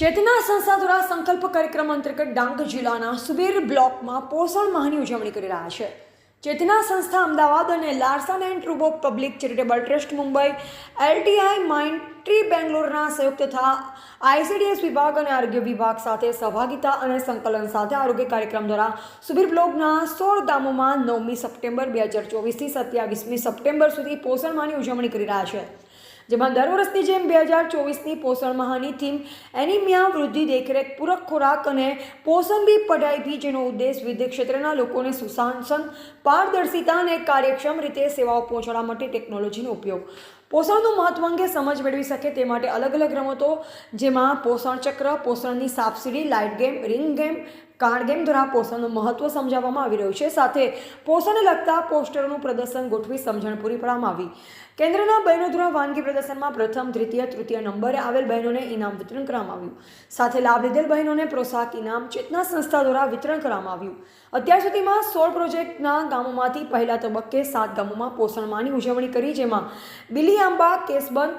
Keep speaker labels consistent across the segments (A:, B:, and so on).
A: ચેતના સંસ્થા દ્વારા સંકલ્પ કાર્યક્રમ અંતર્ગત ડાંગ જિલ્લાના સુબેર બ્લોકમાં પોષણ માહની ઉજવણી કરી રહ્યા છે. ચેતના સંસ્થા અમદાવાદ અને Larsen and ટ્રુબો public charitable trust Mumbai, LTI Mindtree બેંગ્લોરના સંયુક્ત તથા આઈસીડીએસ વિભાગ અને આરોગ્ય વિભાગ સાથે સહભાગિતા અને સંકલન સાથે આરોગ્ય કાર્યક્રમ દ્વારા સુબીર બ્લોકના સોળ ગામોમાં નવમી સપ્ટેમ્બર બે હજાર ચોવીસથી સત્યાવીસમી સપ્ટેમ્બર સુધી પોષણ માની ઉજવણી કરી રહ્યા છે. જેમાં દર વર્ષની જેમ બે હજાર ચોવીસની પોષણ માહની થીમ એનિમિયા વૃદ્ધિ દેખરેખ, પૂરક ખોરાક અને પોષણ બી પઢાઈ જેનો ઉદ્દેશ વિદ્ય ક્ષેત્રના લોકોને સુશાસન, પારદર્શિતા અને કાર્યક્ષમ રીતે સેવાઓ પહોંચાડવા માટે ટેકનોલોજીનો ઉપયોગ. પોષણનું મહત્વ અંગે સમજ મેળવી શકે તે માટે અલગ અલગ રમતો, જેમાં પોષણ ચક્ર, પોષણની સાપસીડી light game, ring game, card game દ્વારા પોષણનું મહત્વ સમજાવવામાં આવી રહ્યું છે. સાથે પોષણને લગતા પોસ્ટરોનું પ્રદર્શન ગોઠવી સમજણ પૂરી પાડવામાં આવી. કેન્દ્રના બહેનો દ્વારા વાનગી પ્રદર્શનમાં પ્રથમ, દ્વિતીય, તૃતીય નંબરે આવેલ બહેનોને ઇનામ વિતરણ કરવામાં આવ્યું. સાથે લાભ લીધેલ બહેનોને પ્રોત્સાહક ઇનામ ચેતના સંસ્થા દ્વારા વિતરણ કરવામાં આવ્યું. અત્યાર સુધીમાં સોળ પ્રોજેક્ટના ગામોમાંથી પહેલા તબક્કે સાત ગામોમાં પોષણ માની ઉજવણી કરી, જેમાં બિલીઆંબા કેસબન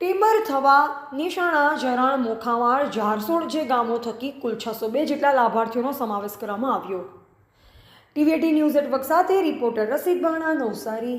A: ટેમ્બર થવા, નિશાણા, જરાણ, મોખાવાળ ઝારસોડ જે ગામો થકી કુલ છસો બે જેટલા લાભાર્થીઓનો સમાવેશ કરવામાં આવ્યો. ટીવીએટી ન્યૂઝ નેટવર્ક સાથે રિપોર્ટર રસીદ ભાણા નવસારી.